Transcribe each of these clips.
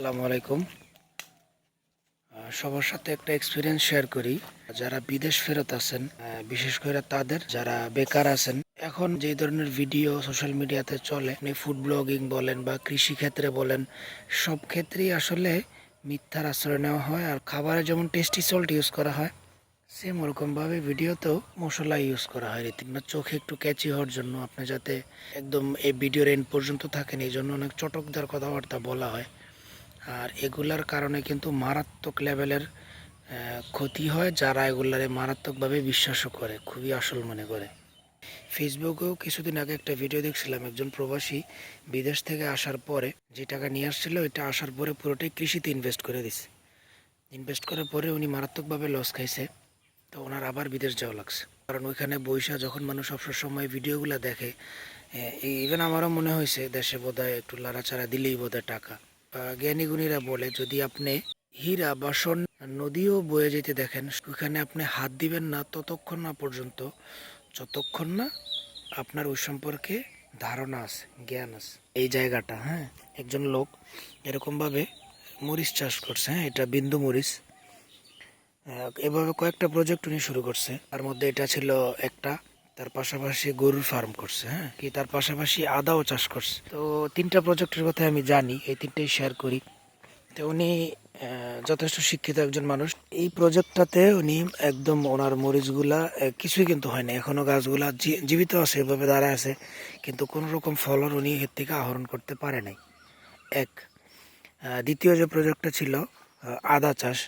আসসালামু আলাইকুম। সবার সাথে একটা এক্সপিরিয়েন্স শেয়ার করি। যারা বিদেশ ফেরত আছেন বিশেষ করে তাদের, যারা বেকার আছেন, এখন যে ধরনের ভিডিও সোশ্যাল মিডিয়াতে চলে, আপনি ফুড ব্লগিং বলেন বা কৃষি ক্ষেত্রে বলেন, সব ক্ষেত্রেই আসলে মিথ্যার আশ্রয় নেওয়া হয় আর খাবারে যেমন টেস্টি সল্ট ইউজ করা হয় সেম ওরকমভাবে ভিডিওতেও মশলা ইউজ করা হয়। রীতি আপনার চোখে একটু ক্যাচি হওয়ার জন্য আপনি যাতে একদম এই ভিডিওর এন্ড পর্যন্ত থাকেন, এই জন্য অনেক চটকদার কথাবার্তা বলা হয়। আর এগুলার কারণে কিন্তু মারাত্মক লেভেলের ক্ষতি হয় যারা এগুলারে মারাত্মকভাবে বিশ্বাসও করে, খুবই আসল মনে করে। ফেসবুকেও কিছুদিন আগে একটা ভিডিও দেখছিলাম, একজন প্রবাসী বিদেশ থেকে আসার পরে যে টাকা নিয়ে আসছিল এটা আসার পরে পুরোটাই কৃষিতে ইনভেস্ট করে দিছে। ইনভেস্ট করার পরে উনি মারাত্মকভাবে লস খাইছে, তো ওনার আবার বিদেশ যাওয়া লাগছে। কারণ ওইখানে বৈশা যখন মানুষ অবসর সময় ভিডিওগুলো দেখে ইভেন আমারও মনে হয়েছে, দেশে বোধহয় একটু লাড়াচাড়া দিলেই বোধহয় টাকা। বা জ্ঞানী গুণীরা বলে, যদি আপনি হীরা বা স্বর্ণ নদীও বয়ে যেতে দেখেন ওইখানে আপনি হাত দিবেন না ততক্ষণ না পর্যন্ত, যতক্ষণ না আপনার ওই সম্পর্কে ধারণা আছে, জ্ঞান আছে। এই জায়গাটা হ্যাঁ একজন লোক এরকমভাবে মরিচ চাষ করছে হ্যাঁ এটা বিন্দু মরিচ। এভাবে কয়েকটা প্রজেক্ট উনি শুরু করছে। তার মধ্যে এটা ছিল একটা তার পাশাপাশি গরুর ফার্ম করছে হ্যাঁ? কি তার পাশাপাশি আদাও চাষ করছে। তো তিনটা প্রজেক্টের কথা আমি জানি, এই তিনটেই শেয়ার করি। তো উনি যথেষ্ট শিক্ষিত একজন মানুষ। এই প্রজেক্টটাতে উনি একদম ওনার মরিচগুলা কিছুই কিন্তু হয় না এখনও গাছগুলা জীবিত আছে, এভাবে দাঁড়ায় আছে। কিন্তু কোনো রকম ফলন উনি এর থেকে আহরণ করতে পারে নাই। এক দ্বিতীয় যে প্রজেক্টটা ছিল আদা চাষ।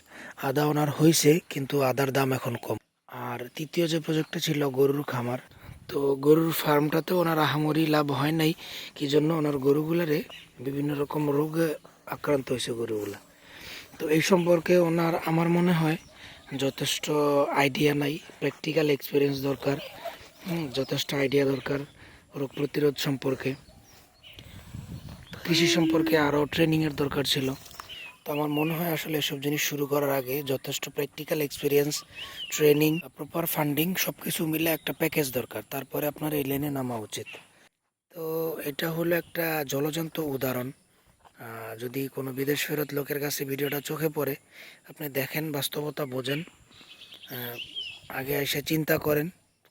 আদা ওনার হয়েছে কিন্তু আদার দাম এখন কম। আর তৃতীয় যে প্রজেক্টটা ছিল গরুর খামার, তো গরুর ফার্মটাতে ওনার আহামরি লাভ হয় নাই। কি জন্য? ওনার গরুগুলারে বিভিন্ন রকম রোগে আক্রান্ত হয়েছে গরুগুলা। তো এই সম্পর্কে ওনার, আমার মনে হয়, যথেষ্ট আইডিয়া নাই। প্র্যাকটিক্যাল এক্সপিরিয়েন্স দরকার যথেষ্ট আইডিয়া দরকার রোগ প্রতিরোধ সম্পর্কে। কৃষি সম্পর্কে আরও ট্রেনিংয়ের দরকার ছিল। তো আমার মনে হয় আসলে এসব জিনিস শুরু করার আগে যথেষ্ট practical experience training proper funding সব কিছু মিলে একটা প্যাকেজ দরকার। তারপরে আপনার এই লেনে নামা উচিত। তো এটা হলো একটা জলজন্ত উদাহরণ। যদি কোনো বিদেশ ফেরত লোকের কাছে ভিডিওটা চোখে পড়ে, আপনি দেখেন, বাস্তবতা বোঝেন আগে এসে চিন্তা করেন,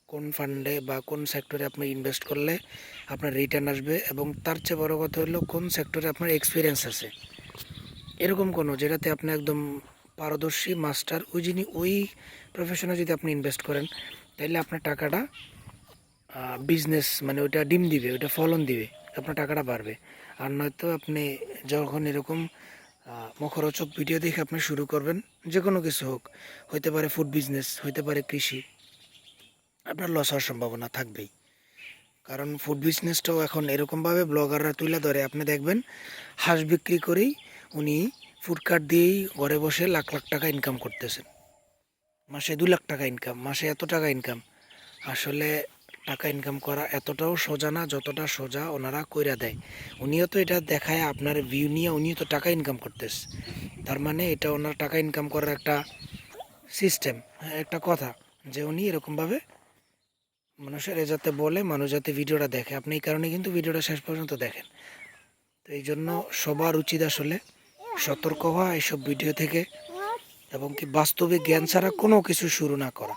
কোন ফান্ডে বা কোন সেক্টরে আপনি ইনভেস্ট করলে আপনার রিটার্ন আসবে এবং তার চেয়ে বড় কথা হলো কোন সেক্টরে আপনার এক্সপিরিয়েন্স আছে। এরকম কোনো যেটাতে আপনি একদম পারদর্শী, মাস্টার, ওই যিনি ওই প্রফেশনে যদি আপনি ইনভেস্ট করেন তাহলে আপনার টাকাটা বিজনেস মানে ওইটা ডিম দিবে, ওইটা ফলন দিবে, আপনার টাকাটা বাড়বে। আর নয়তো আপনি যখন এরকম মুখরোচক ভিডিও দেখে আপনি শুরু করবেন যে কোনো কিছু হোক, হইতে পারে ফুড বিজনেস হইতে পারে কৃষি, আপনার লস হওয়ার সম্ভাবনা থাকবেই। কারণ ফুড বিজনেসটাও এখন এরকমভাবে ব্লগাররা তুলে ধরে, আপনি দেখবেন, হাঁস বিক্রি করেই উনি ফুড দিয়েই ঘরে বসে লাখ লাখ টাকা ইনকাম করতেছেন। মাসে দু লাখ টাকা ইনকাম মাসে এত টাকা ইনকাম আসলে টাকা ইনকাম করা এতটাও সোজা না, যতটা সোজা ওনারা কইরা দেয়। উনিও তো এটা দেখায়, আপনার ভিউ নিয়ে উনিও তো টাকা ইনকাম করতেছে। তার মানে এটা ওনার টাকা ইনকাম করার একটা সিস্টেম একটা কথা যে উনি এরকমভাবে মানুষের এ যাতে বলে, মানুষ যাতে ভিডিওটা দেখে। আপনি এই কারণে কিন্তু ভিডিওটা শেষ পর্যন্ত দেখেন। তো এই জন্য সবার উচিত আসলে সতর্ক হওয়া এইসব ভিডিও থেকে এবং কি বাস্তবে জ্ঞান ছাড়া কোনো কিছু শুরু না করা।